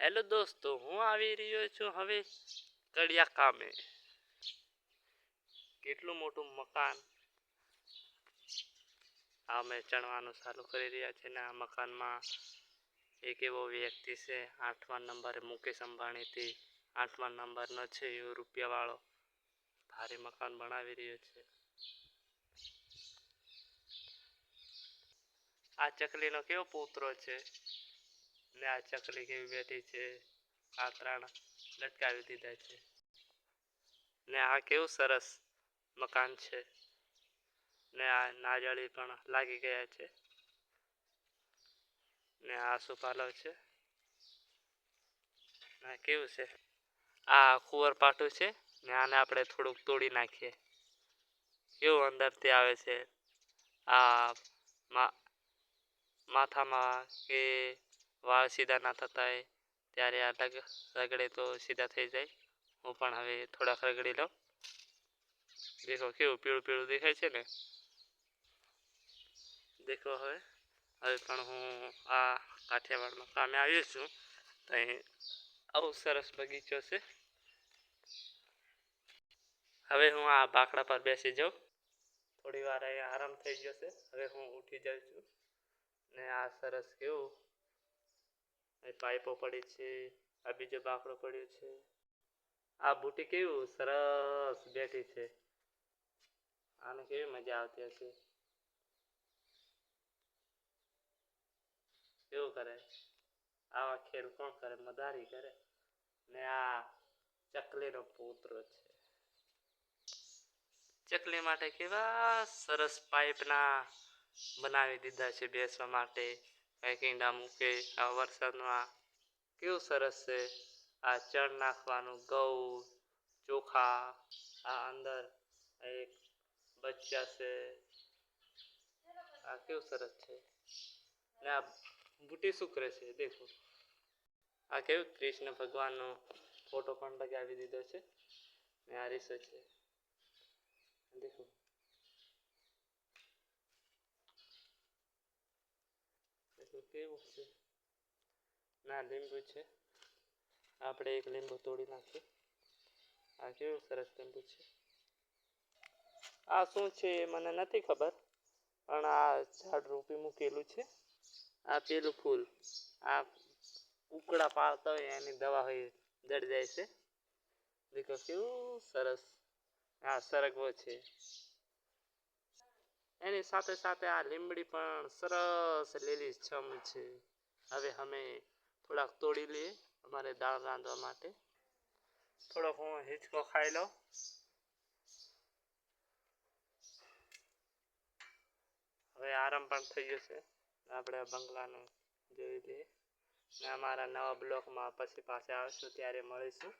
Hello દોસ્તો, હું આવી રહ્યો છું હવે કડિયા કામે કેટલું મોટું મકાન? આ અમે ચણવાનું ચાલુ કરી રહ્યા છે ને, આ મકાનમાં એક એવો વ્યક્તિ છે, આઠમા નંબરે મુકેશ અંબાણીથી આઠમા નંબરનો છે એવો રૂપિયાવાળો. ભારે મકાન બનાવી રહ્યો છે. આ ચકલીનો કેવો પુત્રો છે? ને આ ચકલી કેવી બેઠી છે? આતરાણ લટકાવી દીધા છે. ને આ કેવું સરસ મકાન છે. ને આ નારિયેળી પણ લાગી ગયા છે. ને આ સુપાલો છે. ને કેવું છે? આ કુંવર પાટું છે. ને આને આપણે થોડુંક તોડી નાખીએ. કેવું અંદરથી આવે છે? આ માથામાં કે વાળ સીધા ના થતા હોય ત્યારે આ લગ રગડે તો સીધા થઈ જાય. હું પણ હવે થોડાક રગડી લઉં. દેખો કેવું પીળું પીળું દેખાય છે ને? દેખો હવે. હવે પણ હું આ કાઠિયાવાડમાં કામે આવ્યો છું, તો આવું સરસ બગીચો છે. હવે હું આ બાકડા પર બેસી જાઉં. થોડી વાર અહીંયા આરામ થઈ ગયો છે. હવે હું ઉઠી જાઉં છું. ને આ સરસ કેવું અહીં પાઇપો પડી છે, આ બીજો બાકડો પડ્યો છે. આ બુટી કેવું સરસ બેઠી છે. આને કેવી મજા આવતી હશે? કેવું કરે? આવા ખેલ કોણ કરે? મદારી કરે? ને આ ચકલીનો પુત્ર છે. ચકલી માટે કેવા સરસ પાઇપના બનાવી દીધા છે બેસવા માટે. કંઈક ઈંડા મૂકે, આ વરસાદનું આ કેવું સરસ છે. આ ચણ નાખવાનું, ઘઉં, ચોખા, આ અંદર એક બચ્ચા છે. આ કેવું સરસ છે. ને આ બુટી કરે છે, દેખો. આ કેવું કૃષ્ણ ભગવાનનો ફોટો પણ લગાવી દીધો છે. ને આ રીસો છે. દેખો. દેખો કેવું છે? ના, લીંબુ છે. આપણે એક લીંબુ તોડી નાખીએ. આ કેવું સરસ લીંબુ છે? આ શું છે એ મને નથી ખબર, પણ આ ઝાડ રોપી મૂકેલું છે. આ પેલું ફૂલ. આ ઉકળા પાડતા હોય એની દવા હોય, જડ જાય છે. દેખો કેવું સરસ. આ સરગવો છે. એની સાથે સાથે આ લીમડી પણ સરસ લીલી છમ છે. હવે અમે થોડાક તોડી લઈએ અમારે દાળ રાંધવા માટે. થોડોક હું હિંચકો ખાઈ લઉં. હવે આરામ પણ થઈ ગયો છે આપણે બંગલાનું જોઈ લઈએ. ને અમારા નવા બ્લોકમાં પછી પાસે આવશું, ત્યારે મળીશું.